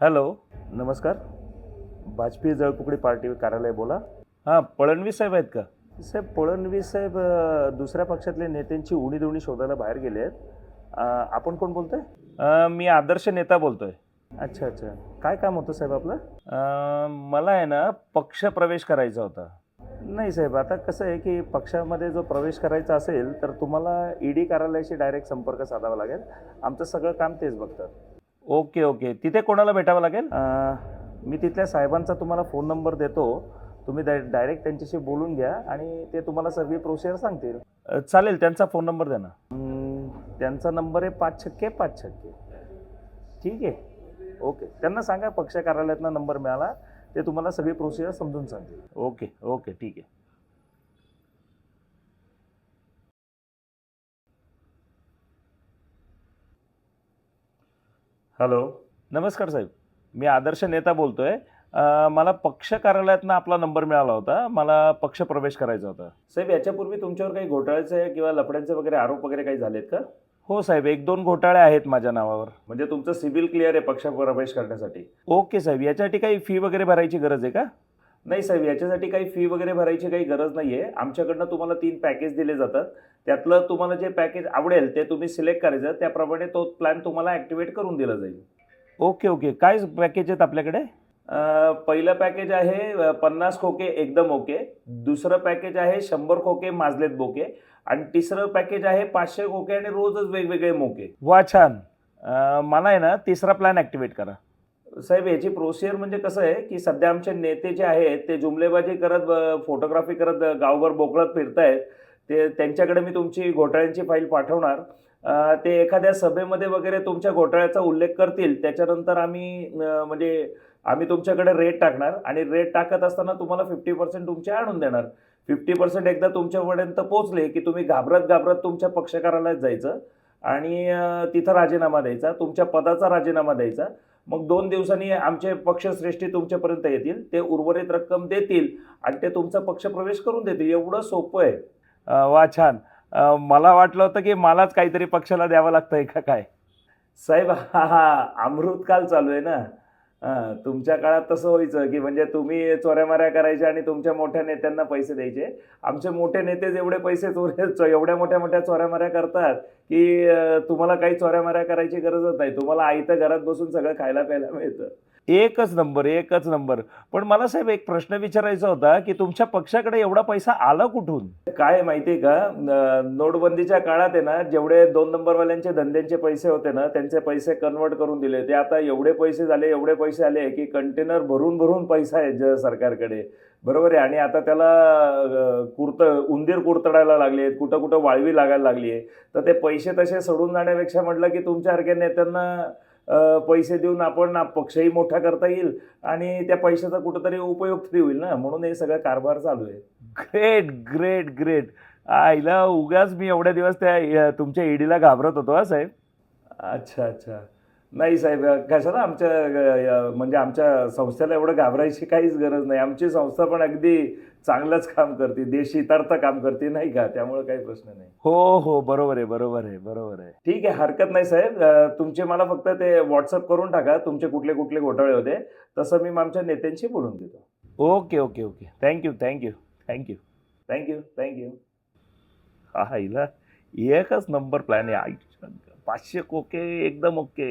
Hello नमस्कार. Vajpayee जळपुकडी party कार्यालय बोला. हां फडणवीस साहेब आहेत का? साहेब फडणवीस साहेब दुसऱ्या पक्षातले नेत्यांची उणीधुणी शोधायला बाहेर गेले आहेत. आपण कोण बोलतोय? मी आदर्श नेता बोलतोय. अच्छा अच्छा. काय काम होतं साहेब आपलं? मला आहे ना पक्ष प्रवेश करायचा होता. नाही साहेब आता कसं आहे की पक्षामध्ये जो प्रवेश करायचा असेल तर तुम्हाला ईडी कार्यालयाशी डायरेक्ट संपर्क साधावा लागेल. आमचं सगळं काम तेच बघतात. Okay okay. तिथे कोणाला भेटावं लागेल? मी तिथल्या साहेबांचा तुम्हाला फोन नंबर देतो. तुम्ही डायरेक्ट त्यांच्याशी बोलून घ्या आणि ते तुम्हाला सगळी प्रोसिजर सांगतील. चालेल त्यांचा फोन नंबर द्या ना. त्यांचा नंबर आहे पाच छक्के पाच छक्के. ठीक आहे? ओके. त्यांना सांगा पक्ष कार्यालयातनं नंबर मिळाला ते तुम्हाला सगळी प्रोसिजर समजून सांगतील. Okay okay. ठीक आहे. हॅलो नमस्कार साहेब. मी आदर्श नेता बोलतोय. अं, मला पक्ष कार्यालयातनं आपला नंबर मिळाला होता. मला पक्ष प्रवेश करायचा होता. साहेब याच्यापूर्वी तुमच्यावर काही घोटाळ्याचे किंवा लफड्यांचे वगैरे आरोप वगैरे काही झालेत का? हो साहेब एक दोन घोटाळे आहेत माझ्या नावावर. म्हणजे तुमचं सिबिल क्लिअर आहे पक्ष प्रवेश करण्यासाठी. ओके साहेब याच्यासाठी काही फी वगैरे भरायची गरज आहे का? नाही साहेब याच्यासाठी काही फी वगैरे भरायची काही गरज नाही आहे आमच्याकडनं तुम्हाला तीन पॅकेज दिले जातात. त्यातलं तुम्हाला जे पॅकेज आवडेल ते तुम्ही सिलेक्ट करायचं. त्याप्रमाणे तो प्लॅन तुम्हाला ॲक्टिवेट करून दिला जाईल. ओके ओके काय पॅकेज आहेत आपल्याकडे? पहिलं पॅकेज आहे पन्नास खोके एकदम ओके दुसरं पॅकेज आहे शंभर खोके माजलेत बोके. आणि तिसरं पॅकेज आहे पाचशे खोके आणि रोजच वेगवेगळे मोके. वा छान. मला आहे ना तिसरा प्लॅन ॲक्टिवेट करा. साहेब याची प्रोसिजर म्हणजे कसं आहे की सध्या आमचे नेते जे आहेत ते जुमलेबाजी करत फोटोग्राफी करत गावभर बोकळत फिरतायत. ते त्यांच्याकडे मी तुमची घोटाळ्यांची फाईल पाठवणार. ते एखाद्या सभेमध्ये वगैरे तुमच्या घोटाळ्याचा उल्लेख करतील त्याच्यानंतर आम्ही म्हणजे आम्ही तुमच्याकडे रेट टाकणार आणि रेट टाकत असताना तुम्हाला फिफ्टी पर्सेंट तुमचे आणून देणार. फिफ्टी पर्सेंट एकदा तुमच्यापर्यंत पोहोचले की तुम्ही घाबरत घाबरत तुमच्या पक्षकारालाच जायचं. आणि तिथं राजीनामा द्यायचा तुमच्या पदाचा राजीनामा द्यायचा. मग दोन दिवसांनी आमचे पक्षश्रेष्ठी तुमच्यापर्यंत येतील ते उर्वरित रक्कम देतील आणि ते तुमचा पक्षप्रवेश करून देतील. एवढं सोपं आहे. वा छान. मला वाटलं होतं की मलाच काहीतरी पक्षाला द्यावं लागतं आहे का काय? साहेब हा हा अमृतकाल चालू आहे ना. हां तुमच्या काळात तसं व्हायचं की म्हणजे तुम्ही चोऱ्यामाऱ्या करायच्या आणि तुमच्या मोठ्या नेत्यांना पैसे द्यायचे. आमचे मोठे नेते जेवढे पैसे चोरे एवढ्या मोठ्या मोठ्या चोऱ्यामाऱ्या करतात की तुम्हाला काही चोऱ्यामाऱ्या करायची गरजच नाही. तुम्हाला आईतं घरात बसून सगळं खायला प्यायला मिळतं. एकच नंबर एकच नंबर. पण मला साहेब एक प्रश्न विचारायचा होता की तुमच्या पक्षाकडे एवढा पैसा आला कुठून? काय माहितीये का? नोटबंदीच्या काळात आहे ना जेवढे दोन नंबरवाल्यांचे धंद्यांचे पैसे होते ना त्यांचे पैसे कन्वर्ट करून दिले ते आता एवढे पैसे झाले एवढे पैसे आले की कंटेनर भरून भरून पैसा आहे ज सरकारकडे. बरोबर आहे. आणि आता त्याला कुर्त उंदीर कुरतडायला लागले आहेत. कुठं कुठं वाळवी लागायला लागली आहे. तर ते पैसे तसे सोडून जाण्यापेक्षा म्हटलं की तुमच्यासारख्या नेत्यांना पैसे देऊन आपण पक्षही मोठा करता येईल आणि त्या पैशाचा कुठंतरी उपयोग तरी होईल ना? म्हणून हे सगळं कारभार चालू आहे. ग्रेट ग्रेट ग्रेट आईला उगाच मी एवढ्या दिवस त्या तुमच्या ईडीला घाबरत होतो हा साहेब. अच्छा अच्छा. नाही साहेब कशाला आमच्या म्हणजे आमच्या संस्थेला एवढं घाबरायची काहीच गरज नाही. आमची संस्था पण अगदी चांगलंच काम करते. देश हितार्थ काम करते नाही का? त्यामुळे काही प्रश्न नाही. हो हो बरोबर आहे बरोबर आहे बरोबर आहे. ठीक आहे हरकत नाही साहेब. तुमचे मला फक्त ते व्हॉट्सअप करून टाका. तुमचे कुठले कुठले घोटाळे होते तसं मी आमच्या नेत्यांशी बोलून देतो. Okay okay okay. Thank you thank you thank you thank you thank you हा हिला एकच नंबर प्लॅन आहे. आई पाचशे कोके एकदम ओके.